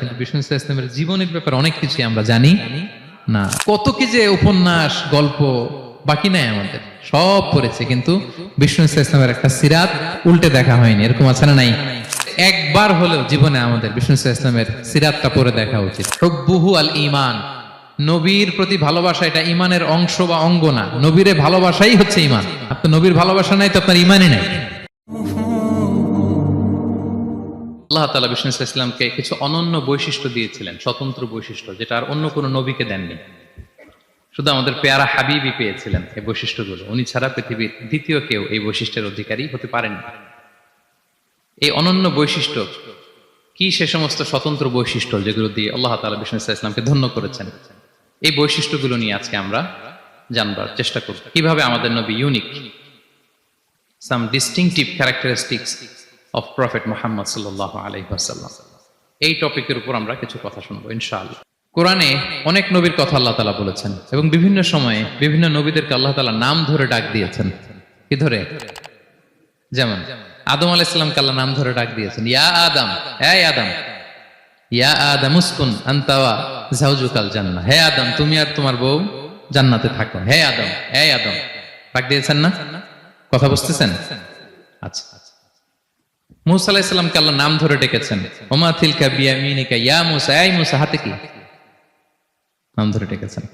কিন্তু বিষ্ণু ইসলামের জীবনের ব্যাপারে অনেক কিছু আমরা জানি। না, কত কি যে উপন্যাস, গল্প বাকি নাই আমাদের, সব পড়েছে, কিন্তু বিষ্ণু ইসলামের একটা সিরাত উল্টে দেখা হয়নি, এরকম আছে না নাই? একবার হলেও জীবনে আমাদের বিষ্ণু ইসলামের সিরাতটা পড়ে দেখা উচিত। হব্বুহু আল ইমান নবীর প্রতি ভালোবাসা এটা ইমানের অংশ বা অঙ্গ না, নবীরে ভালোবাসাই হচ্ছে ইমান আপনার নবীর ভালোবাসা নাই, তো আপনার ইমানই নাই। আল্লাহ তালা বিষ্ণু ইসলামকে কিছু অনন্য বৈশিষ্ট্য দিয়েছিলেন, স্বতন্ত্র বৈশিষ্ট্য, যেটা আর অন্য কোনো নবীকে দেননি। শুধু আমাদের পেয়ারা হাবিবই পেয়েছিলেন এই বৈশিষ্ট্যগুলো। উনি ছাড়া পৃথিবীর দ্বিতীয় কেউ এই বৈশিষ্ট্যের অধিকারী হতে পারেন এই অনন্য বৈশিষ্ট্য কি সে সমস্ত স্বতন্ত্র বৈশিষ্ট্য যেগুলো দিয়ে আল্লাহ তালা বিষ্ণু ইসলামকে ধন্য করেছেন, এই বৈশিষ্ট্যগুলো নিয়ে আজকে আমরা জানবার চেষ্টা করব। কীভাবে আমাদের নবী unique some distinctive characteristics of prophet Muhammad সাল্লাহ আলহিহাসাল্লাম এই টপিকের উপর আমরা কিছু কথা শুনব, ইনশাআল্লাহ। কোরআনে অনেক নবীর কথা আল্লাহ তালা বলেছেন এবং বিভিন্ন সময়ে বিভিন্ন নবীদেরকে আল্লাহ তালা নাম ধরে ডাক দিয়েছেন। কি ধরে? যেমন, আদম আলাইসাল্লামকে আল্লাহ নাম ধরে ডাক দিয়েছেন। ইয়া আদম এই আদম, ইয়া আদম উসকুন আন্তাওয়া জাউজুকাল জান্নাহ। হে আদম, তুমি আর তোমার বউ জান্নাতে থাকো। হে আদম হে আদম, ডাক দিয়েছেন না? কথা বুঝতেছেন? আচ্ছা। মুসা আলাইসাল্লামকে আল্লাহ নাম ধরে ডেকেছেন। ওমা থিলকা বিয়ামিনিকা, ইয়া মুসা, এই মুসা, হাতে কি? নাম ধরে ডেকেছেন।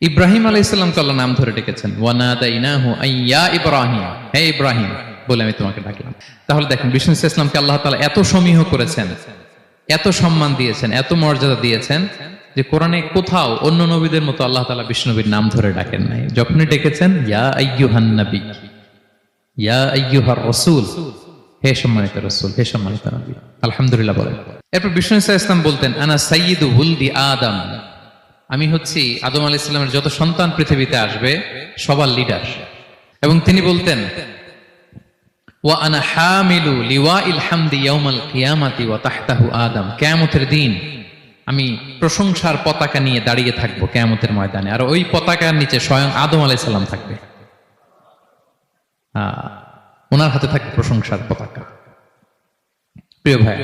ইব্রাহিম আলাইসাল্লামকে আল্লাহ নাম ধরে ডেকেছেন। ওয়ানাদাইনাহু আইয়া ইব্রাহিম। হে ইব্রাহিম, বলে আমি তোমাকে ডাকলাম। তাহলে দেখেন, বিষ্ণু ইসলামকে আল্লাহ তাআলা এত সমীহ করেছেন, এত সম্মান দিয়েছেন, এত মর্যাদা দিয়েছেন যে কোরআনে কোথাও অন্য নবীদের মতো আল্লাহ তাআলা বিষ্ণুবীর নাম ধরে ডাকেন নাই। যখনই ডেকেছেন, ইয়া আইয়ুহান নবী, ইয়া আইয়ুহার রাসূল হে সম্মানিত রাসূল হে সম্মানিত নবী আলহামদুলিল্লাহ বলেন। এরপর বিষ্ণু ইসলাম বলতেন আনা আদম। আমি হচ্ছি আদম আলাইহিস সালামের যত সন্তান পৃথিবীতে আসবে সবার লিডার এবং তিনি বলতেন ওয়া আনা হামিলু ইয়াউমাল কিয়ামাতি ওয়া তাহতাহু আদম। কিয়ামতের দিন আমি প্রশংসার পতাকা নিয়ে দাঁড়িয়ে থাকব কিয়ামতের ময়দানে। আর ওই পতাকার নিচে স্বয়ং আদম আলাইহিস সালাম থাকবে। আহ, ওনার হাতে থাকে প্রশংসার পতাকা। প্রিয় ভাই,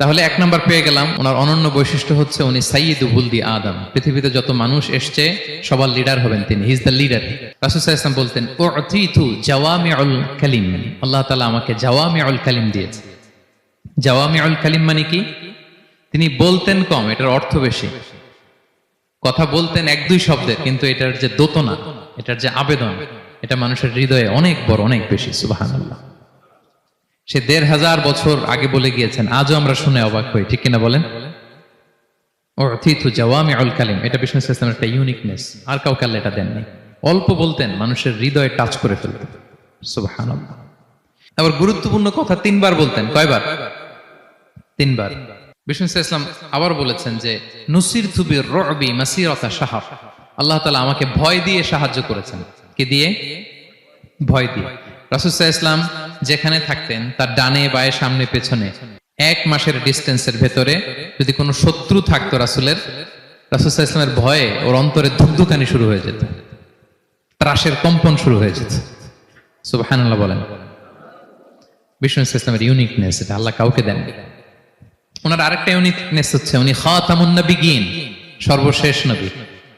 তাহলে এক নম্বর পেয়ে গেলাম, ওনার অনন্য বৈশিষ্ট্য হচ্ছে উনি সাইয়িদ বুলদি আদম। পৃথিবীতে যত মানুষ এসছে, সবার লিডার হবেন তিনি হিজ দ্য লিডার রাসুসাহ বলতেন ও অতীতু জাওয়ামিউল কালিম। আল্লাহ তালা আমাকে জাওয়ামিউল কালিম দিয়েছে। জাওয়ামিউল কালিম মানে কি? তিনি বলতেন কম, এটার অর্থ বেশি। কথা বলতেন এক দুই শব্দের, কিন্তু এটার যে দোতনা, এটার যে আবেদন এটা মানুষের হৃদয়ে অনেক বড়, অনেক বেশি সুবাহান আল্লাহ সে দেড় হাজার বছর আগে বলে গিয়েছেন, আজও আমরা শুনে অবাক হই, ঠিক কিনা বলেন? আল্লাহ আবার তিনবার আবার বলেছেন যে নুসির আল্লাহ তালা আমাকে ভয় দিয়ে সাহায্য করেছেন। কি দিয়ে ভয় দিয়ে। রাসুসাহ ইসলাম যেখানে থাকতেন, তার ডানে বায়ে সামনে পেছনে, এক মাসের ডিস্টেন্সের ভেতরে যদি কোনো শত্রু থাকতো রাসুলের রাসুসাহ ইসলামের ভয়ে ওর অন্তরে ধুকধুকানি শুরু হয়ে যেত। ত্রাসের কম্পন শুরু হয়ে যেত। সুবাহান্লাহ বলেন। বিষ্ণু ইসলামের ইউনিকনেস এটা, আল্লাহ কাউকে দেন ওনার আরেকটা ইউনিকনেস হচ্ছে, উনি খাতামুন নবিগিন, সর্বশেষ নবী।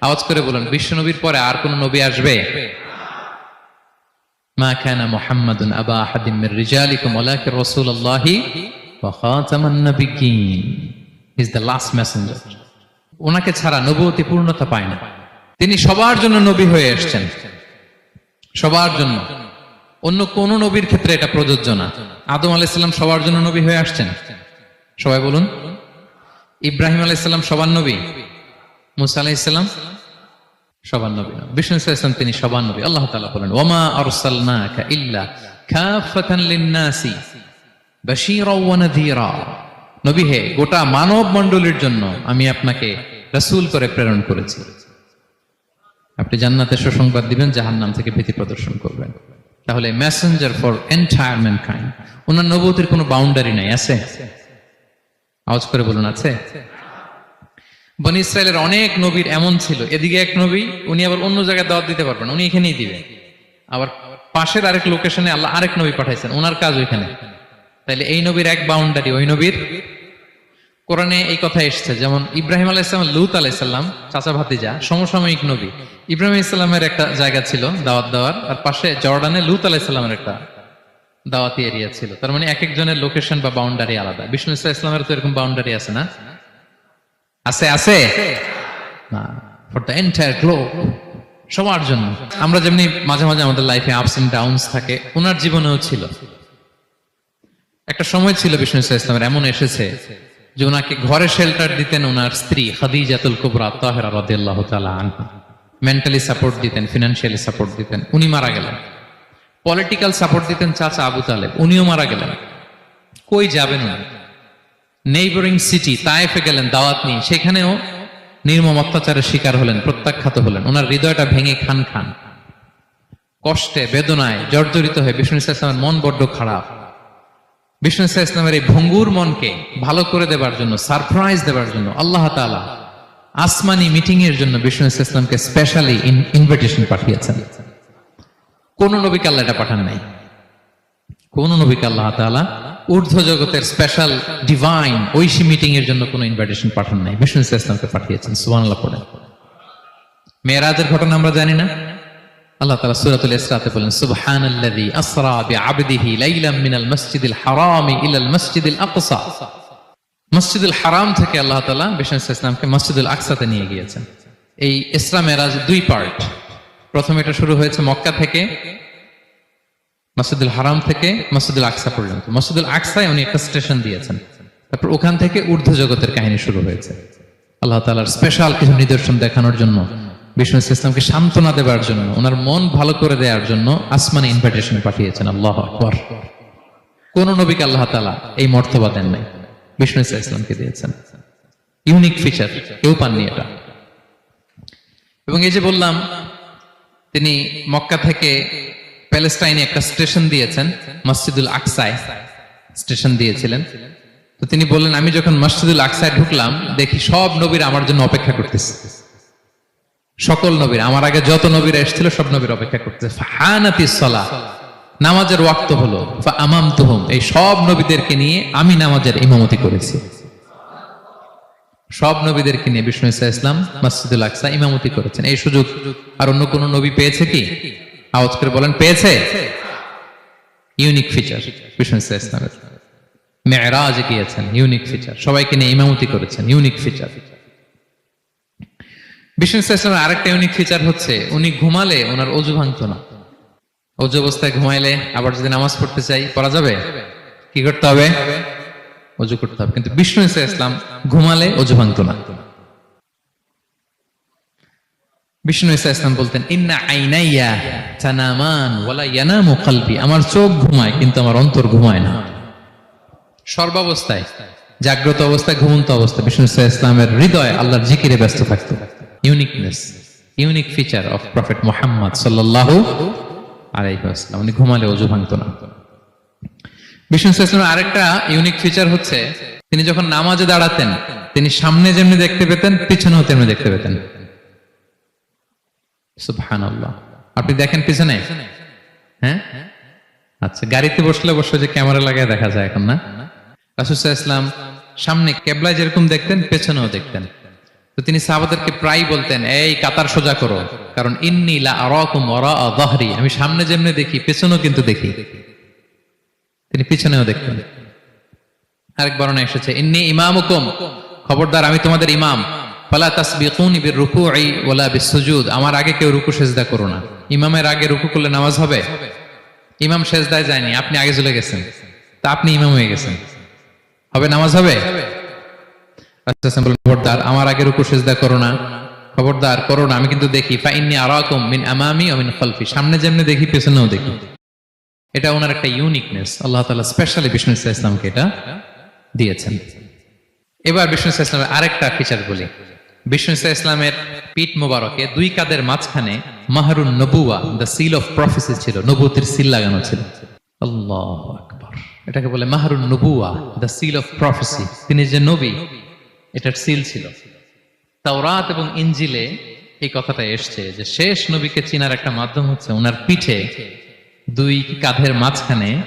আওয়াজ করে বলুন বিশ্ব নবীর পরে আর কোন নবী আসবে? ما كان محمد أبا أحد من رجالكم ولكن رسول الله وخاتم النبيين is the last messenger ওনাকে ছাড়া নবুয়তি পূর্ণতা পায় না তিনি সবার জন্য নবী হয়ে এসেছেন সবার জন্য অন্য কোন নবীর ক্ষেত্রে এটা প্রযোজ্য না আদম আলাইসাল্লাম সবার জন্য নবী হয়ে আসছেন সবাই বলুন ইব্রাহিম আলাইসাল্লাম সবার নবী মুসা আলাইসাল্লাম তিনি আল্লাহ বলেন, ওমা গোটা মানব জন্য আমি আপনাকে রাসূল করে প্রেরণ করেছি। আপনি জান্নাতের সুসংবাদ দিবেন, জাহান্নাম থেকে ভীতি প্রদর্শন করবেন। তাহলে মেসেঞ্জার ফর এন্টায়ার ম্যানকাইন্ড ওনার নবুতির কোনো বাউন্ডারি নাই, আছে? আওয়াজ করে বলুন, আছে? বনি ইসরায়েলের অনেক নবীর এমন ছিল। এদিকে এক নবী, উনি আবার অন্য জায়গায় দাওয়াত দিতে পারবেন উনি এখানেই দিবেন আবার পাশের আরেক লোকেশনে আল্লাহ আরেক নবী পাঠাইছেন, ওনার কাজ ওইখানে। তাইলে এই নবীর এক বাউন্ডারি ওই নবীর কোরআনে এই কথা এসছে, যেমন ইব্রাহিম আলাইসালাম লুত আলাইসাল্লাম চাচা ভাতিজা, সমসাময়িক নবী। ইব্রাহিম ইসলামের একটা জায়গা ছিল দাওয়াত দেওয়ার, আর পাশে জর্ডানে লুত আলাইসাল্লামের একটা দাওয়াতি এরিয়া ছিল। তার মানে এক একজনের লোকেশন বা বাউন্ডারি আলাদা। বিষ্ণু ইসলাম ইসলামের তো এরকম বাউন্ডারি আছে না? আছে আছে? না ফর দ্য এন্টায়ার গ্লোব সবার জন্য। আমরা যেমনি মাঝে মাঝে আমাদের লাইফে আপস এন্ড ডাউনস থাকে, ওনার জীবনেও ছিল। একটা সময় ছিল বিষ্ণু ইসলাম ইসলামের এমন এসেছে যে ওনাকে ঘরে শেল্টার দিতেন ওনার স্ত্রী খাদিজাতুল কুবরা তাহেরা রাদিয়াল্লাহু তাআলা আনহা। মেন্টালি সাপোর্ট দিতেন ফিনান্সিয়ালি সাপোর্ট দিতেন, উনি মারা গেলেন। পলিটিক্যাল সাপোর্ট দিতেন চাচা আবু তালেব, উনিও মারা গেলেন। কই যাবেন উনি? নেইবরিং সিটি তায়েফে গেলেন, দাওয়াত নিয়ে। সেখানেও নির্মম অত্যাচারের শিকার হলেন, প্রত্যাখ্যাত হলেন। ওনার হৃদয়টা ভেঙে খান খান। কষ্টে, বেদনায় জর্জরিত হয়ে বিষ্ণু ইসলামের মন বড্ড খারাপ। বিষ্ণু ইসলামের এই ভঙ্গুর মনকে ভালো করে দেবার জন্য, সারপ্রাইজ দেবার জন্য, আল্লাহ তাআলা আসমানি মিটিং এর জন্য বিষ্ণু ইসলামকে স্পেশালি ইনভিটেশন পাঠিয়েছেন। কোন নবীকে আল্লাহ এটা পাঠান নাই। কোন নবীকে আল্লাহ তাআলা ঊর্ধ্ব জগতের স্পেশাল ডিভাইন ঐশী মিটিং এর জন্য কোনো ইনভিটেশন পাঠান নাই। বিষ্ণু ইসলামকে পাঠিয়েছেন, সুবহানাল্লাহ পড়েন। মেয়েরাজের ঘটনা আমরা জানি না। আল্লাহ তাআলা সূরাতুল ইসরাতে বলেন, সুবহানাল্লাযী আসরা বিআবদিহি লাইলাম মিনাল মাসজিদিল হারামি ইলাল মাসজিদিল আকসা। মসজিদুল হারাম থেকে আল্লাহ তাআলা বিষ্ণু ইসলামকে মসজিদুল আকসাতে নিয়ে গিয়েছেন। এই ইসরা মেরাজ দুই পার্ট প্রথমে এটা শুরু হয়েছে মক্কা থেকে মসজিদুল হারাম থেকে মসজিদুল আকসা পর্যন্ত। মসজিদুল আকসায় উনি একটা স্টেশন দিয়েছেন। তারপর ওখান থেকে ঊর্ধ্ব জগতের কাহিনী শুরু হয়েছে। আল্লাহ তালার স্পেশাল কিছু নিদর্শন দেখানোর জন্য, বিষ্ণু ইসলামকে সান্ত্বনা দেওয়ার জন্য, ওনার মন ভালো করে দেওয়ার জন্য আসমানে ইনভাইটেশন পাঠিয়েছেন। আল্লাহ আকবর। কোন নবীকে আল্লাহ তালা এই মর্তবা দেন নাই। বিষ্ণু ইসলামকে দিয়েছেন। ইউনিক ফিচার, কেউ পাননি এটা। এবং এই যে বললাম, তিনি মক্কা থেকে প্যালেস্টাইনে একটা স্টেশন দিয়েছেন, মসজিদুল আকসায় স্টেশন দিয়েছিলেন। তো তিনি বললেন, আমি যখন মসজিদুল আকসায় ঢুকলাম, দেখি সব নবীর আমার জন্য অপেক্ষা করতেছে। সকল নবীর, আমার আগে যত নবীরা এসেছিল, সব নবীর অপেক্ষা করতেছে। ফাহানাতি সলা নামাজের ওয়াক্ত হলো। আমাম তুহম এই সব নবীদেরকে নিয়ে আমি নামাজের ইমামতি করেছি। সব নবীদেরকে নিয়ে বিষ্ণু ইসলাম মসজিদুল আকসা ইমামতি করেছেন। এই সুযোগ আর অন্য কোন নবী পেয়েছে কি? আওয়াজ করে বলেন, পেয়েছে? ইউনিক ফিচার বিষ্ণু ইসা ইসলামের মেয়েরাজ গিয়েছেন ইউনিক ফিচার সবাইকে নিয়ে ইমামতি করেছেন ইউনিক ফিচার বিষ্ণু ইসলামের আরেকটা ইউনিক ফিচার হচ্ছে, উনি ঘুমালে ওনার অজু ভাঙতো না। অজু অবস্থায় ঘুমাইলে আবার যদি নামাজ পড়তে চাই পড়া যাবে? কি করতে হবে? অজু করতে হবে। কিন্তু বিষ্ণু ইসা ইসলাম, ঘুমালে অজু ভাঙতো না। বিষ্ণু ইসা ইসলাম বলতেন, ইন্না আইনাইয়া আমার চোখ ঘুমায়, কিন্তু আমার অন্তর ঘুমায় না। সর্বাবস্থায়, জাগ্রত অবস্থায়, ঘুমন্ত অবস্থায়। বিষ্ণু ইসলামের হৃদয় আল্লাহর জিকিরে ব্যস্ত থাকতো। Uniqueness unique feature of prophet Mohammad আলাইহি উনি ঘুমালে অজু ভাঙতো না। বিষ্ণু ইসলামের আরেকটা ইউনিক ফিচার হচ্ছে, তিনি যখন নামাজে দাঁড়াতেন, তিনি সামনে যেমনি দেখতে পেতেন, পিছনেও তেমনি দেখতে পেতেন। আপনি দেখেন পিছনে? হ্যাঁ? আচ্ছা গাড়িতে বসলে অবশ্য যে ক্যামেরা লাগায় দেখা যায় এখন, না? রাসুসাহ ইসলাম সামনে কেবলায় যেরকম দেখতেন, পেছনেও দেখতেন। তো তিনি সাহাবাদেরকে প্রায় বলতেন, এই কাতার সোজা করো, কারণ ইন্নি লা আরাকুম ওরা আমি সামনে যেমনি দেখি, পেছনেও কিন্তু দেখি। তিনি পিছনেও দেখতেন। আরেক বর্ণনা এসেছে, ইন্নি ইমামুকুম। খবরদার, আমি তোমাদের ইমাম। ফালা তাসবিকুনি বির রুকুই ওয়ালা বিসুজুদ। আমার আগে কেউ রুকু সেজদা করো না। ইমামের আগে রুকু করলে নামাজ হবে? ইমাম সেজদায় যায়নি, আপনি আগে চলে গেছেন। তা আপনি ইমাম হয়ে গেছেন। হবে নামাজ হবে? খবরদার, আমার আগে রুকু সেজদা করো না। খবরদার, করো না, আমি কিন্তু দেখি। ফা ইন্নি আরাকুম মিন আমামি ওয়া মিন খালফি। সামনে যেমনি দেখি, পেছনেও দেখি। এটা ওনার একটা ইউনিকনেস আল্লাহ তাআলা স্পেশালি বিষ্ণু ইসা ইসলামকে এটা দিয়েছেন। এবার বিষ্ণু ইসা ইসলামের আরেকটা ফিচার বলি। বিষ্ণু ইসলামের পিঠ মোবারকে দুই কাদের মাঝখানে মাহরুন নবুয়া দ্য সিল অফ প্রফেসি ছিল নবুতির সিল লাগানো ছিল। আল্লাহ আকবার। এটাকে বলে মাহরুন নবুয়া দ্য সিল অফ প্রফেসি তিনি যে নবী, এটার সিল ছিল। তাওরাত এবং ইঞ্জিলে এই কথাটা এসছে যে, শেষ নবীকে চিনার একটা মাধ্যম হচ্ছে ওনার পিঠে দুই কাঁধের মাঝখানে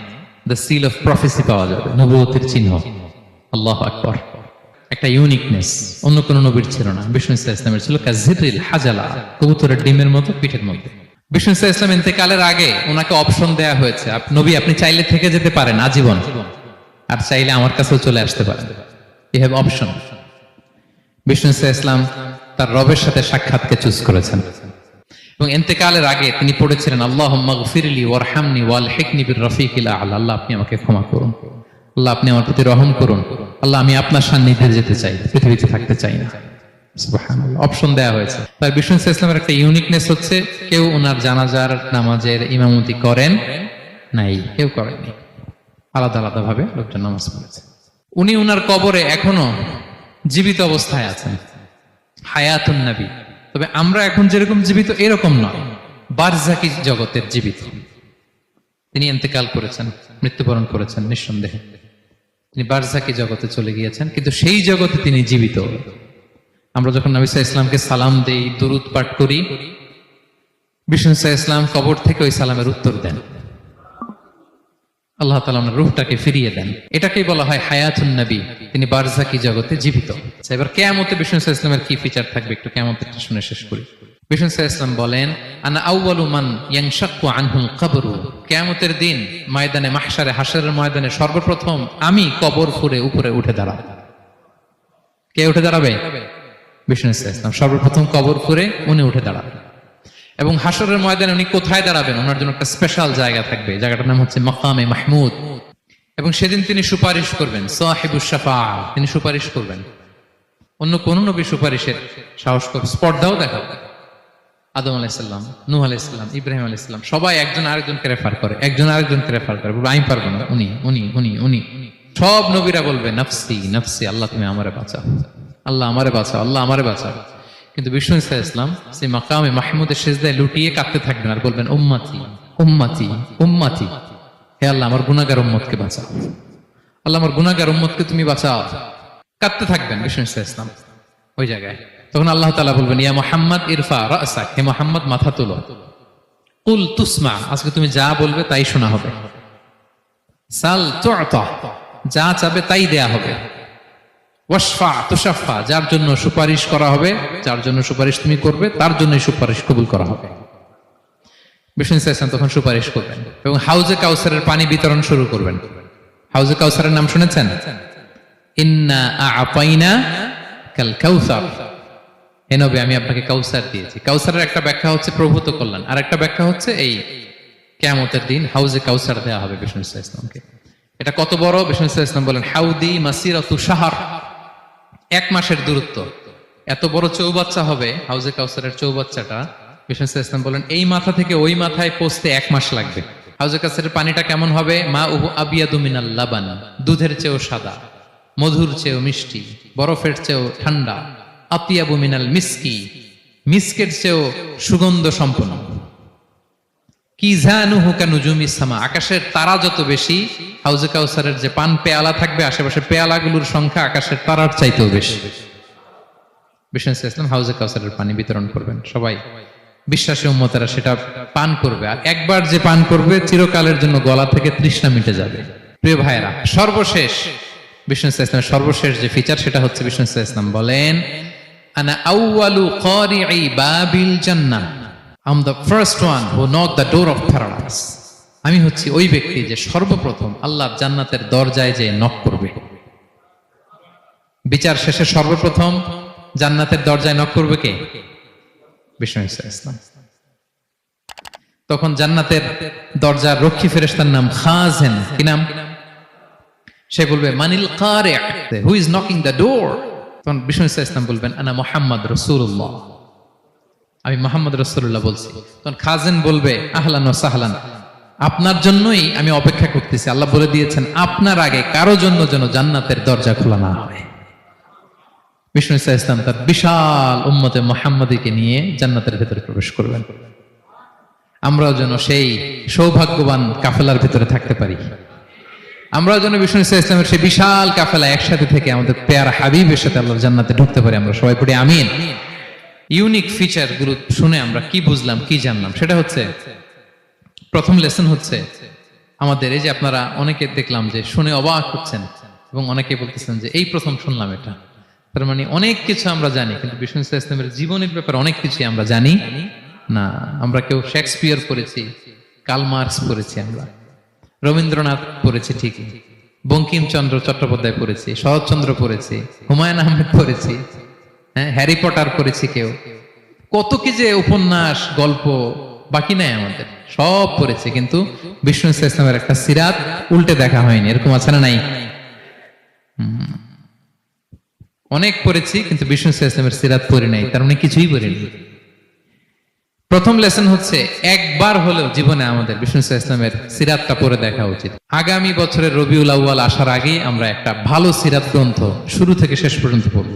দ্য সিল অফ প্রফেসি পাওয়া যাবে, নবুয়তের চিহ্ন। আল্লাহ আকবর। একটা ইউনিকনেস অন্য কোন নবীর ছিল না। বিষ্ণু ইসলাম ইসলামের ছিল কাজিরিল হাজালা, কবুতরের ডিমের মতো পিঠের মধ্যে। বিষ্ণু ইসলাম ইসলাম ইন্তেকালের আগে ওনাকে অপশন দেয়া হয়েছে নবী আপনি চাইলে থেকে যেতে পারেন আজীবন, আর চাইলে আমার কাছেও চলে আসতে পারেন। ইউ হ্যাভ অপশন বিষ্ণু ইসলাম ইসলাম তার রবের সাথে সাক্ষাৎকে চুজ করেছেন। এবং এতেকালের আগে তিনি পড়েছিলেন আল্লাহ মগফিরলি ওয়ারহামনি ওয়াল হেকনি বির রফিকিল আল আল্লাহ আপনি আমাকে ক্ষমা করুন। আল্লাহ, আপনি আমার প্রতি রহম করুন। আল্লাহ, আমি আপনার সান্নিধ্যে যেতে চাই, পৃথিবীতে থাকতে চাই না। অপশন দেয়া হয়েছে। তার বিষ্ণু ইসলামের একটা ইউনিকনেস হচ্ছে, কেউ ওনার জানাজার নামাজের ইমামতি করেন নাই, কেউ করেননি আলাদা আলাদা ভাবে লোকজন নামাজ পড়েছে। উনি উনার কবরে এখনও জীবিত অবস্থায় আছেন। হায়াতুন নবী। তবে আমরা এখন যেরকম জীবিত, এরকম নয়। বারজাকি জগতের জীবিত। তিনি এতেকাল করেছেন, মৃত্যুবরণ করেছেন নিঃসন্দেহে। তিনি বারজাকি জগতে চলে গিয়েছেন কিন্তু সেই জগতে তিনি জীবিত। আমরা যখন নবী সাল্লাল্লাহু ইসলামকে সালাম দেই দুরুদ পাঠ করি বিষ্ণু সাল্লাল্লাহু ইসলাম কবর থেকে ওই সালামের উত্তর দেন। আল্লাহ তালা আমার রুহটাকে ফিরিয়ে দেন। এটাকেই বলা হয় হায়াতুন নবী। তিনি বারজাকি জগতে জীবিত। আচ্ছা, এবার কেয়ামতে বিষ্ণু সাল্লাল্লাহু আলাইহি ইসলামের কি ফিচার থাকবে? একটু কেয়ামতের শুনে শেষ করি। বিষ্ণু সাল্লাল্লাহু আলাইহি ইসলাম বলেন, আনা আউয়ালু মান ইয়ানশাক্কু আনহুল কবরু। কিয়ামতের দিন ময়দানে, মাহশারে, হাশরের ময়দানে সর্বপ্রথম আমি কবর ফুরে উপরে উঠে দাঁড়াবো। কে উঠে দাঁড়াবে? বিষ্ণু সাল্লাল্লাহু আলাইহি ইসলাম সর্বপ্রথম কবর ফুরে উনি উঠে দাঁড়াবেন এবং হাসরের ময়দানে উনি কোথায় দাঁড়াবেন? ওনার জন্য একটা স্পেশাল জায়গা থাকবে। জায়গাটার নাম হচ্ছে মকামে মাহমুদ। এবং সেদিন তিনি সুপারিশ করবেন সাহেবুস শাফা। তিনি সুপারিশ করবেন। অন্য কোন নবী সুপারিশের সাহস, স্পর্ধাও দেখাবে। আদম আলাইসাল্লাম নূহ আলাইসাল্লাম ইব্রাহিম আলাইসাল্লাম সবাই একজন আরেকজনকে রেফার করে, একজন আরেকজনকে রেফার করে, আমি পারব না। উনি উনি উনি উনি। সব নবীরা বলবে, নফসি নফসি, আল্লাহ তুমি আমারে বাঁচাও। আল্লাহ আমারে বাঁচাও, আল্লাহ আমারে বাঁচাও। কিন্তু বিষ্ণু ইসা ইসলাম সেই মাকামে মাহমুদের শেষদায় লুটিয়ে কাঁদতে থাকবেন আর বলবেন, উম্মাতি উম্মাতি উম্মাতি। হে আল্লাহ, আমার গুনাগার উম্মতকে বাঁচাও। আল্লাহ, আমার গুনাগার উম্মতকে তুমি বাঁচাও। কাঁদতে থাকবেন বিষ্ণু ইসা ইসলাম ওই জায়গায়। তখন আল্লাহ তালা বলবেন, ইয়া মোহাম্মদ, ইরফা রাসাক। হে মোহাম্মদ, মাথা তোলো। কুল তুসমা। আজকে তুমি যা বলবে তাই শোনা হবে। সাল যা চাবে তাই দেয়া হবে। ওয়াসফা তুশাফা। যার জন্য সুপারিশ করা হবে, যার জন্য সুপারিশ তুমি করবে, তার জন্য সুপারিশ কবুল করা হবে। বিষ্ণু তখন সুপারিশ করবেন এবং হাউজে কাউসারের পানি বিতরণ শুরু করবেন। হাউজে কাউসারের নাম শুনেছেন? ইন্না আপাইনা কাল কাউসার হে নবী, আমি আপনাকে কাউসার দিয়েছি। কাউসারের একটা ব্যাখ্যা হচ্ছে প্রভূত কল্যাণ। আর একটা ব্যাখ্যা হচ্ছে এই কেয়ামতের দিন হাউজে কাউসার দেওয়া হবে বিষ্ণু ইসলাম ইসলামকে। এটা কত বড়? বিষ্ণু ইসলাম বলেন, হাউদি মাসিরাতু শাহর। এক মাসের দূরত্ব। এত বড় চৌবাচ্চা হবে, হাউজে কাউসারের চৌবাচ্চাটা, বিষ্ণু ইসলাম বলেন, এই মাথা থেকে ওই মাথায় পৌঁছতে এক মাস লাগবে। হাউজে কাউসারের পানিটা কেমন হবে? মা উহু আবিয়াদু মিনাল লাবান, দুধের চেয়েও সাদা, মধুর চেয়েও মিষ্টি, বরফের চেয়েও ঠান্ডা আতিয়াবু মিনাল মিসকি, মিসকের চেয়েও সুগন্ধ সম্পন্ন। আকাশের তারা যত বেশি, হাউজে কাউসারের যে পান পেয়ালা থাকবে আশেপাশে পেয়ালাগুলোর সংখ্যা আকাশের তারার চাইতেও বেশি। বিষ্ণু ইসলাম হাউজে কাউসারের পানি বিতরণ করবেন, সবাই। বিশ্বাসী উম্মতেরা সেটা পান করবে, আর একবার যে পান করবে, চিরকালের জন্য গলা থেকে তৃষ্ণা মিটে যাবে। প্রিয় ভাইয়েরা, সর্বশেষ, বিষ্ণু ইসলামের সর্বশেষ যে ফিচার সেটা হচ্ছে বিষ্ণু ইসলাম বলেন আউয়ালু কারিই বাবিল জান্নাহ আম আমি হচ্ছি ওই ব্যক্তি যে সর্বপ্রথম আল্লাহর জান্নাতের দরজায় যে নক করবে। বিচার শেষে সর্বপ্রথম জান্নাতের দরজায় নক করবে কে? ইসলাম। তখন জান্নাতের দরজার রক্ষী ফেরেশতার নাম খাজেন। কি নাম? সে বলবে, মানিল কারে who is knocking the door তখন বিষ্ণু ইসা ইসলাম বলবেন, আনা মোহাম্মদ রসুল্লাহ আমি মোহাম্মদ রসুল্লাহ বলছি। তখন খাজেন বলবে, আহলান ও সাহলান, আপনার জন্যই আমি অপেক্ষা করতেছি। আল্লাহ বলে দিয়েছেন, আপনার আগে কারও জন্য যেন জান্নাতের দরজা খোলা না হয়। বিষ্ণু ইসা ইসলাম তার বিশাল উম্মতে মোহাম্মদীকে নিয়ে জান্নাতের ভেতরে প্রবেশ করবেন। আমরাও যেন সেই সৌভাগ্যবান কাফেলার ভেতরে থাকতে পারি। আমরাও যেন বিষ্ণু ইসা ইসলামের সেই বিশাল কাফেলা একসাথে থেকে আমাদের পেয়ারা হাবিবের সাথে আল্লাহ জান্নাতে ঢুকতে পারি। আমরা সবাই পড়ি আমিন। ইউনিক ফিচারগুলো শুনে আমরা কি বুঝলাম, কি জানলাম? সেটা হচ্ছে, প্রথম লেসন হচ্ছে, আমাদের এই যে আপনারা অনেকে দেখলাম যে শুনে অবাক হচ্ছেন এবং অনেকে বলতেছেন যে এই প্রথম শুনলাম এটা। তার মানে অনেক কিছু আমরা জানি, কিন্তু বিষ্ণু ইসলামের জীবনের ব্যাপারে অনেক কিছু আমরা জানি না। আমরা কেউ শেক্সপিয়ার পড়েছি, কাল মার্কস পড়েছি আমরা। রবীন্দ্রনাথ পড়েছি ঠিকই, বঙ্কিমচন্দ্র চট্টোপাধ্যায় পড়েছি, শরৎচন্দ্র পড়েছি, হুমায়ুন আহমেদ পড়েছি হ্যাঁ হ্যারি পটার পড়েছি কেউ। কত কি যে উপন্যাস, গল্প বাকি নাই আমাদের, সব পড়েছে, কিন্তু বিষ্ণু ইসলামের একটা সিরাত উল্টে দেখা হয়নি, এরকম আছে না নাই। অনেক পড়েছি, কিন্তু বিষ্ণু ইসলামের সিরাত পড়ি নাই, তার মানে কিছুই পড়িনি প্রথম লেসন হচ্ছে, একবার হলেও জীবনে আমাদের বিষ্ণু ইসলামের সিরাতটা পড়ে দেখা উচিত। আগামী বছরের রবিউল আউয়াল আসার আগেই আমরা একটা ভালো সিরাত গ্রন্থ শুরু থেকে শেষ পর্যন্ত পড়ব।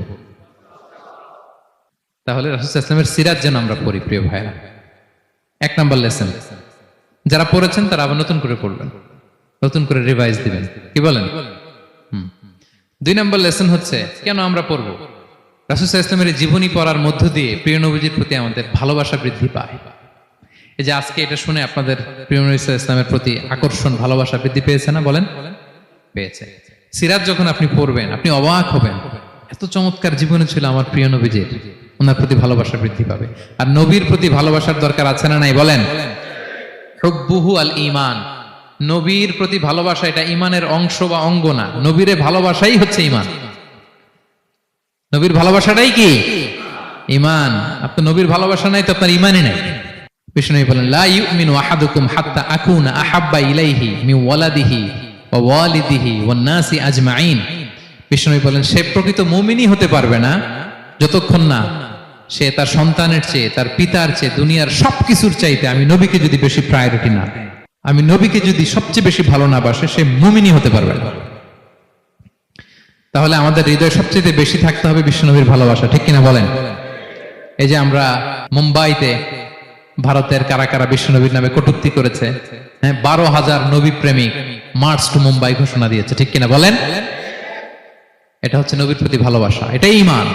তাহলে রাসুল ইসলামের সিরাত যেন আমরা পড়ি, প্রিয় ভাইরা এক নাম্বার লেসন, যারা পড়েছেন তারা আবার নতুন করে পড়বেন, নতুন করে রিভাইজ দিবেন। কি বলেন? হুম। দুই নম্বর লেসন হচ্ছে, কেন আমরা পড়ব? রাসুল ইসলামের জীবনী পড়ার মধ্য দিয়ে প্রিয় নবীজির প্রতি আমাদের ভালোবাসা বৃদ্ধি পায়। এই যে আজকে এটা শুনে আপনাদের প্রিয় নবী ইসলামের প্রতি আকর্ষণ, ভালোবাসা বৃদ্ধি পেয়েছে না বলেন? পেয়েছে। সিরাজ যখন আপনি পড়বেন, আপনি অবাক হবেন। এত চমৎকার জীবনে ছিল আমার প্রিয় নবীজির। ওনার প্রতি ভালোবাসা বৃদ্ধি পাবে। আর নবীর প্রতি ভালোবাসার দরকার আছে না নাই বলেন? হুব্বুহু আল ইমান নবীর প্রতি ভালোবাসা এটা ইমানের অংশ বা অঙ্গ না। নবীরে ভালোবাসাই হচ্ছে ইমান নবীর ভালোবাসাটাই কি? ইমান আপনার নবীর ভালোবাসা নাই তো আপনার ইমানই নাই। বলেন সে প্রকৃত হতে পারবে না, যতক্ষণ না সে তার সন্তানের চেয়ে, তার পিতার চেয়ে, দুনিয়ার সবকিছুর চাইতে আমি নবীকে যদি বেশি প্রায়োরিটি না আমি নবীকে যদি সবচেয়ে বেশি ভালো না বাসে, সে মুমিনই হতে পারবে না। তাহলে আমাদের হৃদয় সবচেয়ে বেশি থাকতে হবে বিশ্বনবীর ভালোবাসা, ঠিক কিনা বলেন? এই যে আমরা মুম্বাইতে ভারতের কারা কারা বিশ্বনবীর নামে কটুক্তি করেছে হ্যাঁ বারো হাজার নবী প্রেমিক মার্চ টু মুম্বাই ঘোষণা দিয়েছে, ঠিক কিনা বলেন? এটা হচ্ছে নবীর প্রতি ভালোবাসা, এটাই ইমান